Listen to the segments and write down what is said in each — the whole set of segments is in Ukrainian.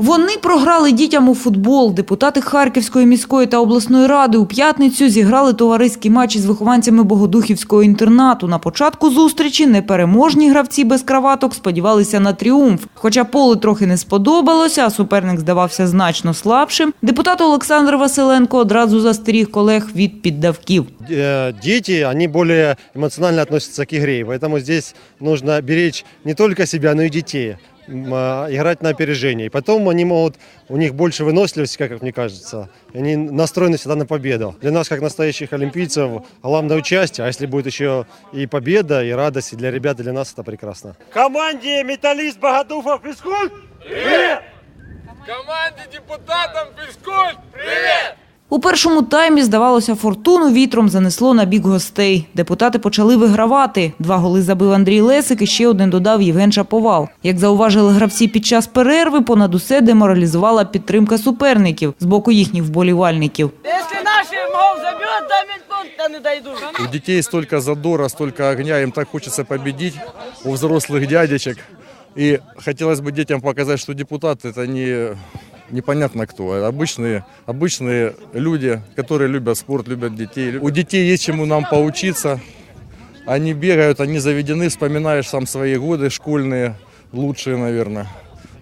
Вони програли дітям у футбол. Депутати Харківської міської та обласної ради у п'ятницю зіграли товариський матч із вихованцями Богодухівського інтернату. На початку зустрічі непереможні гравці без краваток сподівалися на тріумф. Хоча поле трохи не сподобалося, а суперник здавався значно слабшим. Депутат Олександр Василенко одразу застеріг колег від піддавків. э, дети, они более эмоционально относятся к игре. Поэтому здесь нужно беречь не только себя, но и детей. А, Играть на опережение. И потом они могут, у них больше выносливости, как мне кажется. Они настроены всегда на победу. Для нас, как настоящих олимпийцев, главное участие. А если будет еще и победа, и радость, и для ребят, и для нас это прекрасно. Команде «Металлист» Богодухов Физкульт! Команде депутатам фізкульт! Привіт! У першому таймі, здавалося, фортуну вітром занесло на бік гостей. Депутати почали вигравати. Два голи забив Андрій Лесик і ще один додав Євген Шаповал. Як зауважили гравці під час перерви, понад усе деморалізувала підтримка суперників з боку їхніх вболівальників. Если наши гол забьет, до минпункта не дойдут. У детей столько задора, столько огня, им так хочется победить у взрослых дядечек. И хотелось бы детям показать, что депутат это не непонятно кто, обычные, обычные люди, которые любят спорт, любят детей. У детей есть чему нам поучиться. Они бегают, они заведены, вспоминаешь сам свои годы школьные, лучшие, наверное.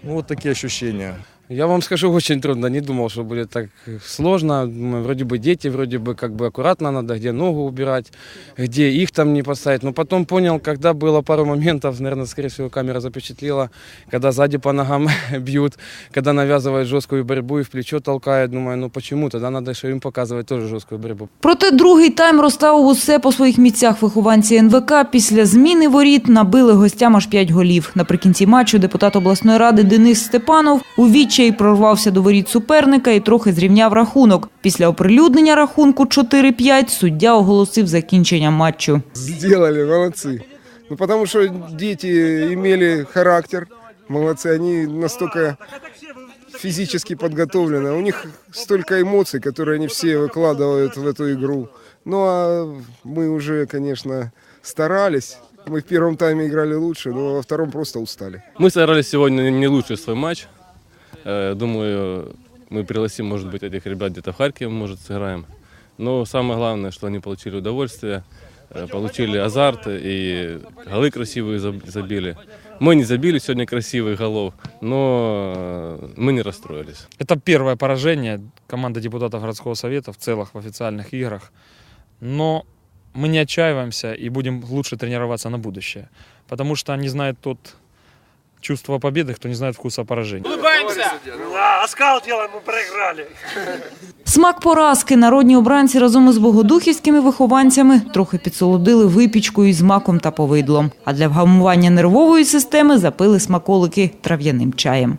Ну, вот такие ощущения. Я вам скажу, очень трудно. Не думал, что будет так сложно. Думаю, вроде бы дети, вроде бы как бы аккуратно надо, где ногу убирать, где их там не поставить. Но потом понял, когда было пару моментов, наверное, скорее всего, камера запечатлела, когда сзади по ногам бьют, когда навязывают жесткую борьбу и в плечо толкают. Думаю, ну почему? Тогда надо еще им показывать тоже жесткую борьбу. Проте другий тайм розставив усе по своїх місцях вихованці НВК. Після зміни воріт набили гостям аж п'ять голів. Наприкінці матчу депутат обласної ради Денис Степанов у відчаї прорвався до воріт суперника і трохи зрівняв рахунок. Після оприлюднення рахунку 4-5 суддя оголосив закінчення матчу. Сделали, молодцы. Ну, потому что дети имели характер, молодцы, они настолько физически подготовлены, у них столько эмоций, которые они все выкладывают в эту игру. Ну, а мы уже, конечно, старались. Мы в первом тайме играли лучше, но во втором просто устали. Мы старались сегодня не лучший свой матч. Э, Думаю, мы пригласим, может быть, этих ребят где-то в Харьков, может, сыграем. Но самое главное, что они получили удовольствие, э, получили азарт и голы красивые заб- забили. Мы не забили сегодня красивых голов, но э, мы не расстроились. Это первое поражение команды депутатов городского совета в целых в официальных играх. Но мы не отчаиваемся и будем лучше тренироваться на будущее. Потому что не знает тот чувство победы, кто не знает вкуса поражения. Улыбаємося! А, оскал делаем, мы проиграли. Смак поразки народні обранці разом із богодухівськими вихованцями трохи підсолодили випічкою із маком та повидлом. А для вгамування нервової системи запили смаколики трав'яним чаєм.